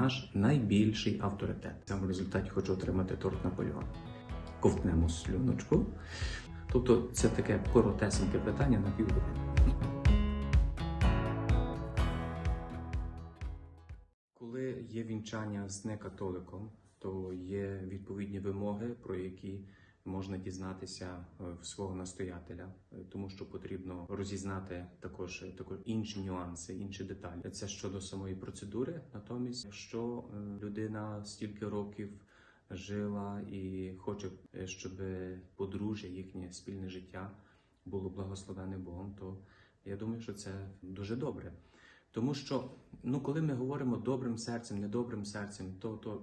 наш найбільший авторитет. В результаті хочу отримати торт Наполеон. Ковтнемо слюночку. Тобто це таке коротесеньке питання на півгодини. Коли є вінчання з некатоликом, то є відповідні вимоги, про які можна дізнатися е, в свого настоятеля, е, тому що потрібно розізнати також, е, також інші нюанси, інші деталі. Це щодо самої процедури. Натомість, якщо людина стільки років жила і хоче, щоб подружжя, їхнє спільне життя було благословене Богом, то я думаю, що це дуже добре. Тому що, ну, коли ми говоримо добрим серцем, недобрим серцем, то, то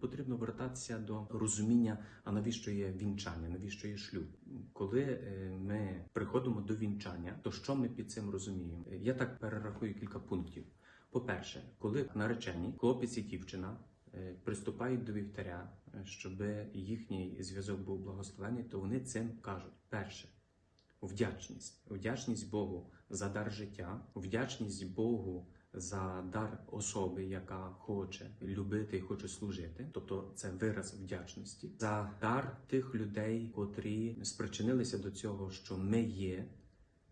потрібно вертатися до розуміння, а навіщо є вінчання, навіщо є шлюб. Коли е, ми приходимо до вінчання, то що ми під цим розуміємо? Е, Я так перерахую кілька пунктів. По-перше, коли наречені, хлопець і дівчина е, приступають до вівтаря, щоб їхній зв'язок був благословений, то вони цим кажуть: перше, вдячність, вдячність Богу за дар життя, вдячність Богу за дар особи, яка хоче любити і хоче служити, тобто це вираз вдячності, за дар тих людей, котрі спричинилися до цього, що ми є.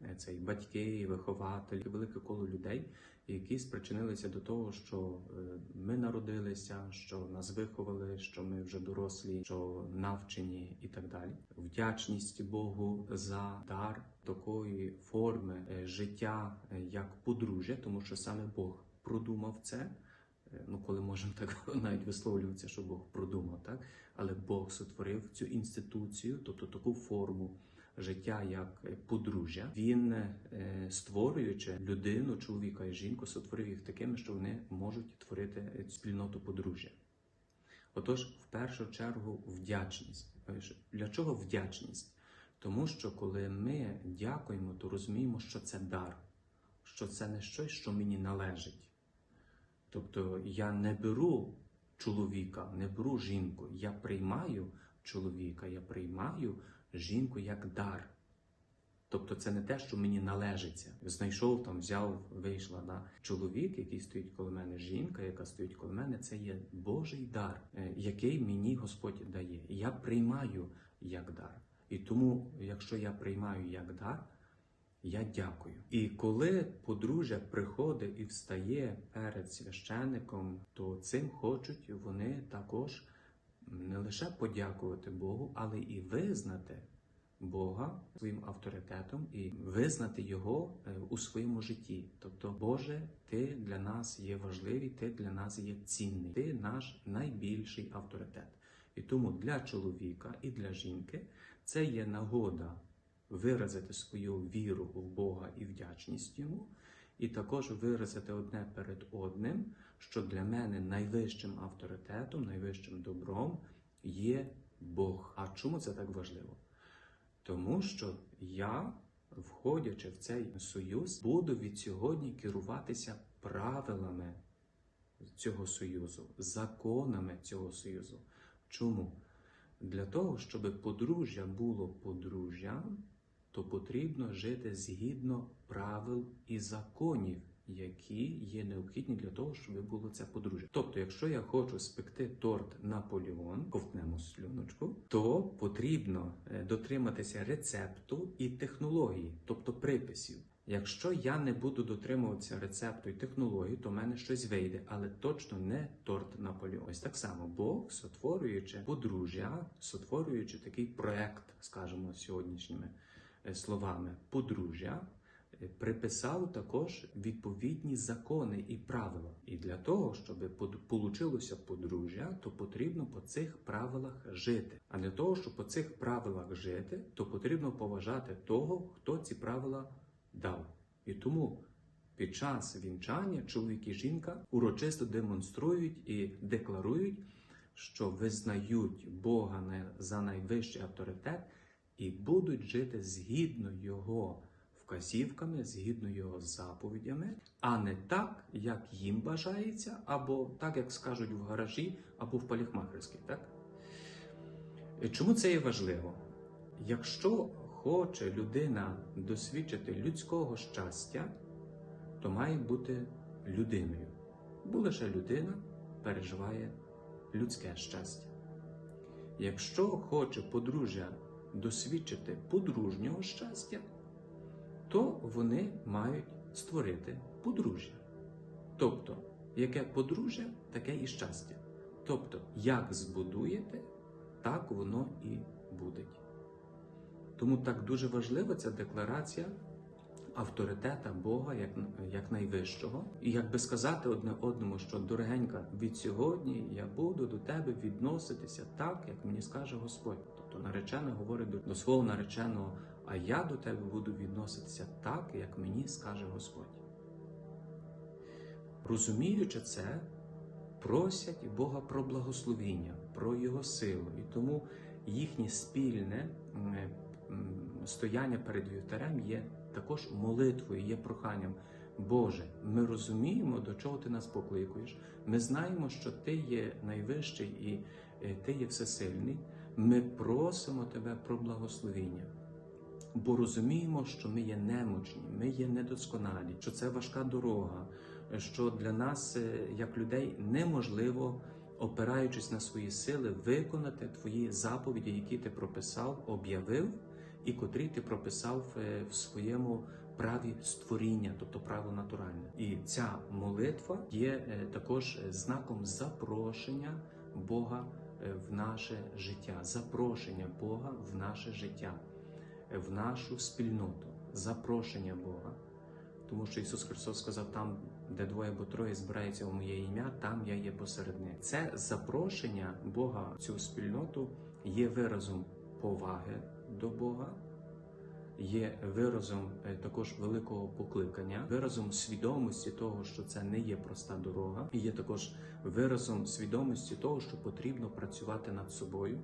Е, Це і батьки, і вихователі, і велике коло людей, які спричинилися до того, що е, ми народилися, що нас виховали, що ми вже дорослі, що навчені і так далі. Вдячність Богу за дар такої форми е, життя як подружжя, тому що саме Бог продумав це. Ну, коли можемо так навіть висловлюватися, що Бог продумав, так але Бог сотворив цю інституцію, тобто таку форму життя як подружжя. Він, е, створюючи людину, чоловіка і жінку, сотворив їх такими, що вони можуть творити спільноту подружжя. Отож, в першу чергу, вдячність. Е, Для чого вдячність? Тому що коли ми дякуємо, то розуміємо, що це дар, що це не щось, що мені належить. Тобто я не беру чоловіка, не беру жінку, я приймаю чоловіка, я приймаю жінку як дар. Тобто це не те, що мені належиться. Знайшов там, взяв, вийшла да? чоловік, який стоїть коло мене, жінка, яка стоїть коло мене, це є Божий дар, е, який мені Господь дає. Я приймаю як дар. І тому, якщо я приймаю як дар, я дякую. І коли подружжя приходить і встає перед священником, то цим хочуть вони також не лише подякувати Богу, але і визнати Бога своїм авторитетом і визнати його е, у своєму житті. Тобто, Боже, ти для нас є важливий, ти для нас є цінний, ти наш найбільший авторитет. І тому для чоловіка і для жінки це є нагода виразити свою віру в Бога і вдячність йому, і також виразити одне перед одним, що для мене найвищим авторитетом, найвищим добром є Бог. А чому це так важливо? Тому що я, входячи в цей союз, буду від сьогодні керуватися правилами цього союзу, законами цього союзу. Чому? Для того, щоб подружжя було подружжям, то потрібно жити згідно правил і законів, які є необхідні для того, щоб було це подружжя. Тобто, якщо я хочу спекти торт Наполеон, ковтнемо слюночку, то потрібно е, дотриматися рецепту і технології, тобто приписів. Якщо я не буду дотримуватися рецепту і технології, то в мене щось вийде, але точно не торт Наполеон. Ось так само Бог, сотворюючи подружжя, сотворюючи такий проект, скажімо, сьогоднішніми словами, подружжя, е, приписав також відповідні закони і правила. І для того, щоб получилося подружжя, то потрібно по цих правилах жити. А для того, щоб по цих правилах жити, то потрібно поважати того, хто ці правила дав. І тому під час вінчання чоловік і жінка урочисто демонструють і декларують, що визнають Бога за найвищий авторитет і будуть жити згідно його вказівками, згідно його заповідями, а не так, як їм бажається, або так, як скажуть в гаражі, або в парикмахерській, так? Чому це є важливо? Якщо хоче людина досвідчити людського щастя, то має бути людиною. Бо лише людина переживає людське щастя. Якщо хоче подружжя досвідчити подружнього щастя, то вони мають створити подружжя. Тобто, яке подружжя, таке і щастя. Тобто, як збудуєте, так воно і буде. Тому так дуже важлива ця декларація авторитета Бога як, як найвищого. І як би сказати одне одному, що дорогенька, від сьогодні я буду до тебе відноситися так, як мені скаже Господь. Тобто наречена говорить до, свого нареченого, а я до тебе буду відноситися так, як мені скаже Господь. Розуміючи це, просять Бога про благословіння, про Його силу. І тому їхнє спільне стояння перед вівтарем є також молитвою, є проханням. Боже, ми розуміємо, до чого ти нас покликуєш. Ми знаємо, що ти є найвищий і е, ти є всесильний. Ми просимо тебе про благословіння. Бо розуміємо, що ми є немочні, ми є недосконалі, що це важка дорога, що для нас, е, як людей, неможливо, опираючись на свої сили, виконати твої заповіді, які ти прописав, об'явив, і котрі ти прописав е, в своєму праві створіння, тобто право натуральне. І ця молитва є е, також знаком запрошення Бога в наше життя, запрошення Бога в наше життя в нашу спільноту, запрошення Бога. Тому що Ісус Христос сказав, там, де двоє або троє збираються у моє ім'я, там я є посеред. Це запрошення Бога в цю спільноту є виразом поваги до Бога, є виразом е, також великого покликання, виразом свідомості того, що це не є проста дорога, і є також виразом свідомості того, що потрібно працювати над собою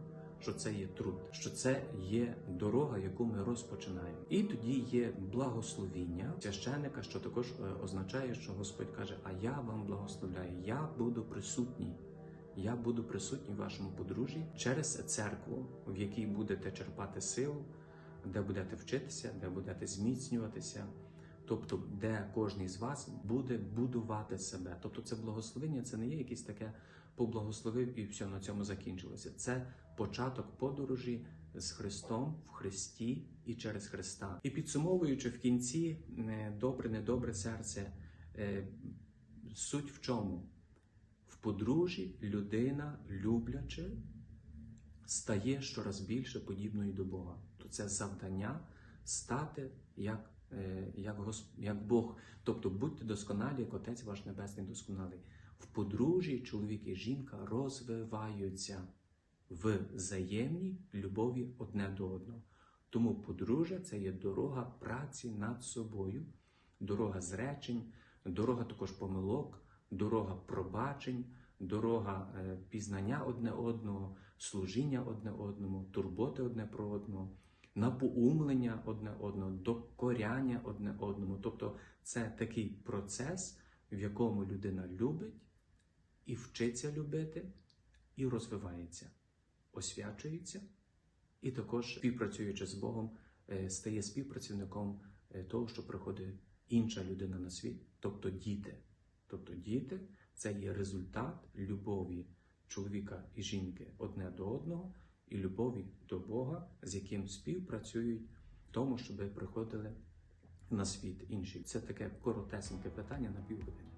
що це є труд, що це є дорога, яку ми розпочинаємо. І тоді є благословіння священника, що також е, означає, що Господь каже: А я вам благословляю, я буду присутній. Я буду присутній в вашому подружжі через церкву, в якій будете черпати силу, де будете вчитися, де будете зміцнюватися. Тобто, де кожен з вас буде будувати себе. Тобто, це благословення, це не є якесь таке поблагословив і все на цьому закінчилося. Це початок подорожі з Христом в Христі і через Христа. І підсумовуючи в кінці е, добре, недобре серце, е, суть в чому? В подружжі людина, люблячи, стає щораз більше подібною до Бога. То це завдання стати як е, як, Госп... як Бог. Тобто будьте досконалі, як Отець ваш Небесний досконалий. В подружжі чоловік і жінка розвиваються в взаємній любові одне до одного. Тому подружжя це є дорога праці над собою, дорога зречень, дорога також помилок, дорога пробачень, дорога е, пізнання одне одного, служіння одне одному, турботи одне про одного, напоумлення одне одного, докоряння одне одному. Тобто це такий процес, в якому людина любить і вчиться любити, і розвивається освячується, і також, співпрацюючи з Богом, е, стає співпрацівником е, того, що приходить інша людина на світ, тобто діти. Тобто діти це є результат любові чоловіка і жінки одне до одного, і любові до Бога, з яким співпрацюють в тому, щоб приходили на світ інші. Це таке коротесеньке питання на півгодини.